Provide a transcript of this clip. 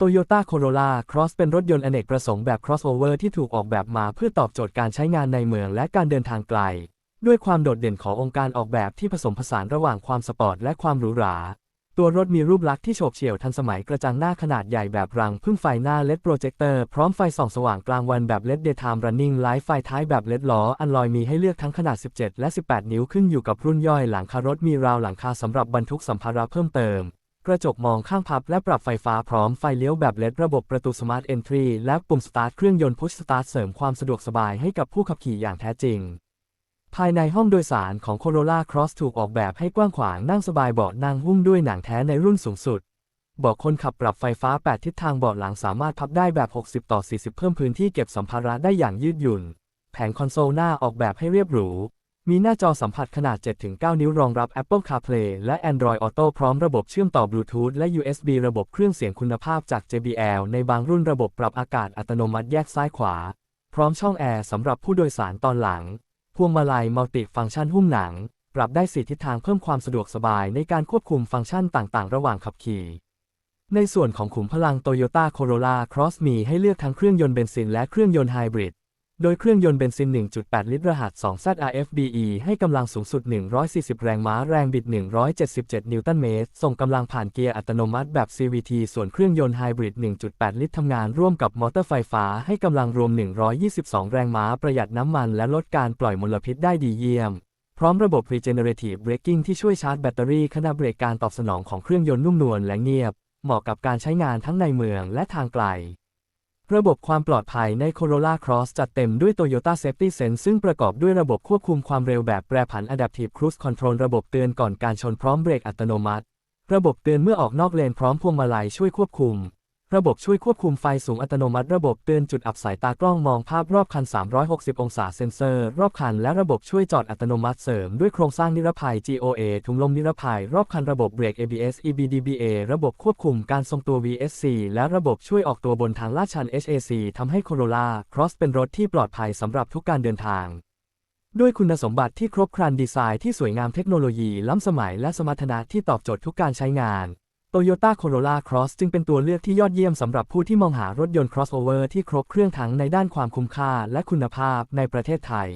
Toyota Corolla Cross เป็นรถยนต์อเนกประสงค์แบบ crossover ที่ถูกออกแบบมาเพื่อตอบโจทย์การใช้งานในเมืองและการเดินทางไกล ด้วยความโดดเด่นขององค์การออกแบบที่ผสมผสานระหว่างความสปอร์ตและความหรูหรา ตัวรถมีรูปลักษณ์ที่โฉบเฉี่ยวทันสมัยกระจังหน้าขนาดใหญ่แบบรังพึ่งไฟหน้า LED โปรเจคเตอร์พร้อมไฟส่องสว่างกลางวันแบบ LED Daytime Running Light ไฟท้ายแบบ LED ล้ออันลอยมีให้เลือกทั้งขนาด 17 และ 18 นิ้วขึ้นอยู่กับรุ่นย่อยหลังคารถมีราวหลังคาสำหรับบรรทุกสัมภาระเพิ่มเติม กระจกมองข้างพับและปรับไฟฟ้าพร้อมไฟเลี้ยวแบบ LED ระบบประตู Smart Entry และปุ่มสตาร์ทเครื่องยนต์ Push Start เสริมความสะดวกสบายให้กับผู้ขับขี่อย่างแท้จริง ภายในห้องโดยสารของ Corolla Cross ถูกออกแบบให้กว้างขวางนั่งสบายเบาะนั่งหุ้มด้วยหนังแท้ในรุ่นสูงสุดเบาะคนขับปรับไฟฟ้า 8 ทิศทางเบาะหลังสามารถพับได้แบบ 60 ต่อ 40 เพิ่มพื้นที่เก็บสัมภาระได้อย่างยืดหยุ่น แผงคอนโซลหน้าออกแบบให้เรียบหรู มีหน้าจอสัมผัสขนาด 7-9 นิ้วรองรับ Apple CarPlay และ Android Auto พร้อมระบบเชื่อมต่อบลูทูธและ USB ระบบเครื่องเสียงคุณภาพจาก JBL ในบางรุ่นระบบปรับอากาศอัตโนมัติแยกซ้ายขวา พร้อมช่องแอร์สำหรับผู้โดยสารตอนหลัง พวงมาลัยมัลติฟังก์ชันหุ้มหนัง ปรับได้สี่ทิศทางเพิ่มความสะดวกสบายในการควบคุมฟังก์ชันต่างๆ ระหว่างขับขี่ ในส่วนของขุมพลัง Toyota Corolla Cross มีให้เลือกทั้งเครื่องยนต์เบนซินและเครื่องยนต์ไฮบริด โดยเครื่องยนต์เบนซิน 1.8 ลิตรรหัส 2ZRFBE ให้กำลังสูงสุด 140 แรงม้า แรงบิด 177 นิวตันเมตร ส่งกำลังผ่านเกียร์อัตโนมัติแบบ CVT ส่วนเครื่องยนต์ไฮบริด 1.8 ลิตรทำงานร่วมกับมอเตอร์ไฟฟ้า ให้กำลังรวม 122 แรงม้า ประหยัดน้ำมันและลดการปล่อยมลพิษได้ดีเยี่ยม พร้อมระบบ Regenerative Braking ที่ช่วยชาร์จแบตเตอรี่ขณะเบรกการตอบสนองของเครื่องยนต์นุ่มนวลและเงียบ เหมาะกับการใช้งานทั้งในเมืองและทางไกล ระบบความปลอดภัยใน Corolla Cross จัดเต็มด้วย Toyota Safety Sense ซึ่งประกอบด้วยระบบควบคุมความเร็วแบบแปรผัน Adaptive Cruise Control ระบบเตือนก่อนการชนพร้อมเบรกอัตโนมัติ ระบบเตือนเมื่อออกนอกเลนพร้อมพวงมาลัยช่วยควบคุม ระบบช่วยควบคุมไฟสูงอัตโนมัติระบบเตือนจุดอับสายตากล้องมองภาพรอบคัน 360 องศาเซ็นเซอร์ รอบคันและระบบช่วยจอดอัตโนมัติเสริมด้วยโครงสร้างนิรภัย GOA ถุงลมนิรภัย รอบคันระบบเบรก ABS EBDBA ระบบควบคุมการทรงตัว VSC และระบบช่วยออกตัวบนทางลาดชัน HAC ทำให้ Corolla Cross เป็นรถที่ปลอดภัยสำหรับทุกการเดินทางด้วยคุณสมบัติที่ครบครันดีไซน์ที่สวยงามเทคโนโลยีล้ำสมัยและสมรรถนะที่ตอบโจทย์ทุกการใช้งาน Toyota Corolla Cross จึงเป็นตัวเลือกที่ยอดเยี่ยมสำหรับผู้ที่มองหารถยนต์ crossover ที่ครบเครื่องทั้งในด้านความคุ้มค่าและคุณภาพในประเทศไทย